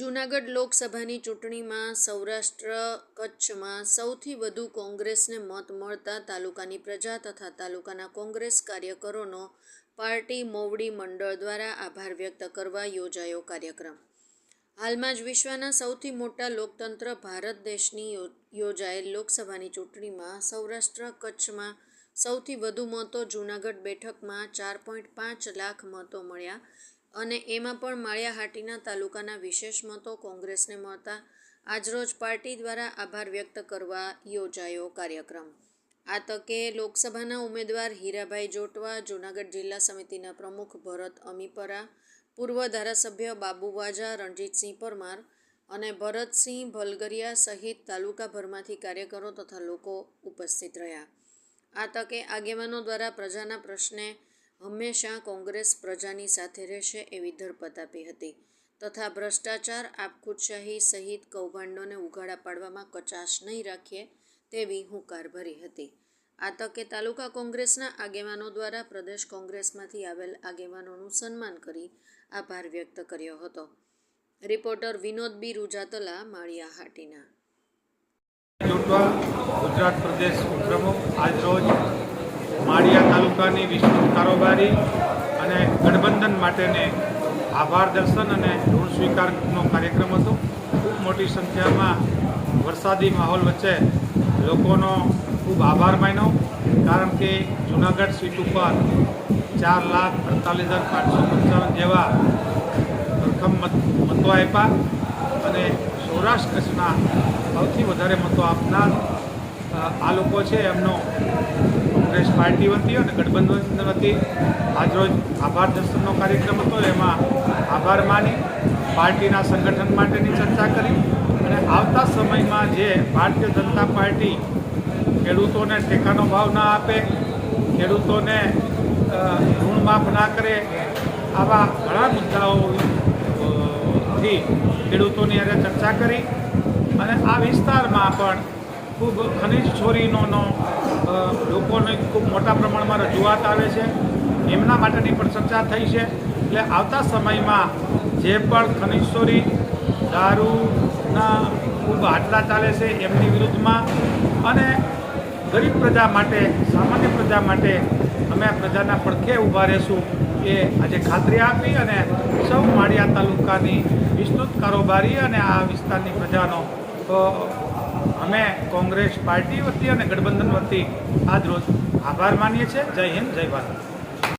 જૂનાગઢ લોકસભાની ચૂંટણીમાં સૌરાષ્ટ્ર કચ્છમાં સૌથી વધુ કોંગ્રેસને મત મળતા તાલુકાની પ્રજા તથા તાલુકાના કોંગ્રેસ કાર્યકરોનો પાર્ટી મોવડી મંડળ દ્વારા આભાર વ્યક્ત કરવા યોજાયો કાર્યક્રમ. હાલમાં જ વિશ્વના સૌથી મોટા લોકતંત્ર ભારત દેશની યોજાયેલ લોકસભાની ચૂંટણીમાં સૌરાષ્ટ્ર કચ્છમાં સૌથી વધુ મતો જૂનાગઢ બેઠકમાં ચાર પોઈન્ટ પાંચ લાખ મતો મળ્યા. અને એમાં પણ માળિયાહાટીના તાલુકાના વિશેષ મતો કોંગ્રેસને મળતા આજરોજ પાર્ટી દ્વારા આભાર વ્યક્ત કરવા યોજાયો કાર્યક્રમ. આ તકે લોકસભાના ઉમેદવાર હીરાભાઈ જોટવા, જૂનાગઢ જિલ્લા સમિતિના પ્રમુખ ભરત અમીપરા, પૂર્વ ધારાસભ્ય બાબુ વાજા, રણજીતસિંહ પરમાર અને ભરતસિંહ ભલગરિયા સહિત તાલુકાભરમાંથી કાર્યકરો તથા લોકો ઉપસ્થિત રહ્યા. આ તકે આગેવાનો દ્વારા પ્રજાના પ્રશ્ને હંમેશા કોંગ્રેસ પ્રજાની સાથે રહેશે એવી ધરપત આપી હતી. તથા ભ્રષ્ટાચાર, આપખુદશાહી સહિત કૌભાંડોને ઉઘાડા પાડવામાં કચાશ નહીં રાખીએ તેવી હુંકાર ભરી હતી. આ તકે તાલુકા કોંગ્રેસના આગેવાનો દ્વારા પ્રદેશ કોંગ્રેસમાંથી આવેલ આગેવાનોનું સન્માન કરી આભાર વ્યક્ત કર્યો હતો. Reporter Vinod B. રૂજાતલા, Maliya Hatina. Gujarat પ્રદેશ પ્રમુખ આજરોજ તાલુકાની વિસ્તૃત કારોબારી અને ગઠબંધન માટેને આભાર દર્શન અને ઋણ સ્વીકારનો કાર્યક્રમ હતો. ખૂબ મોટી સંખ્યામાં વરસાદી માહોલ વચ્ચે લોકોનો ખૂબ આભાર માન્યો, કારણ કે જૂનાગઢ સીટ ઉપર ચાર લાખ અડતાલીસ હજાર પાંચસો પંચાવન જેવા મત, મતો આપ્યા અને સૌરાષ્ટ્ર કચ્છના સૌથી વધારે મતો આપનાર આ લોકો છે એમનો કોંગ્રેસ પાર્ટી વતી અને ગઠબંધન વતી આજરોજ આભાર દર્શનનો કાર્યક્રમ હતો. એમાં આભાર માની પાર્ટીના સંગઠન માટેની ચર્ચા કરી અને આવતા સમયમાં જે ભારતીય જનતા પાર્ટી ખેડૂતોને ટેકાનો ભાવ ના આપે, ખેડૂતોને ઋણ માફ ના કરે, આવા ઘણા મુદ્દાઓથી ખેડૂતોની અરે ચર્ચા કરી અને આ વિસ્તારમાં પણ ખૂબ ખનિજ ચોરીનો લોકોને ખૂબ મોટા પ્રમાણમાં રજૂઆત આવે છે. એમના માટેની પણ ચર્ચા થઈ છે. એટલે આવતા સમયમાં જે પણ ખનિજ દારૂના ખૂબ આટલા ચાલે છે એમની વિરુદ્ધમાં અને ગરીબ પ્રજા માટે, સામાન્ય પ્રજા માટે અમે પ્રજાના પડખે ઊભા રહેશું એ આજે ખાતરી આપી અને સૌ માળિયા તાલુકાની વિસ્તૃત કારોબારી અને આ વિસ્તારની પ્રજાનો અમે કોંગ્રેસ પાર્ટી વતી અને ગઠબંધન વતી આજ રોજ આભાર માનીએ છીએ. જય હિન્દ, જય ભારત.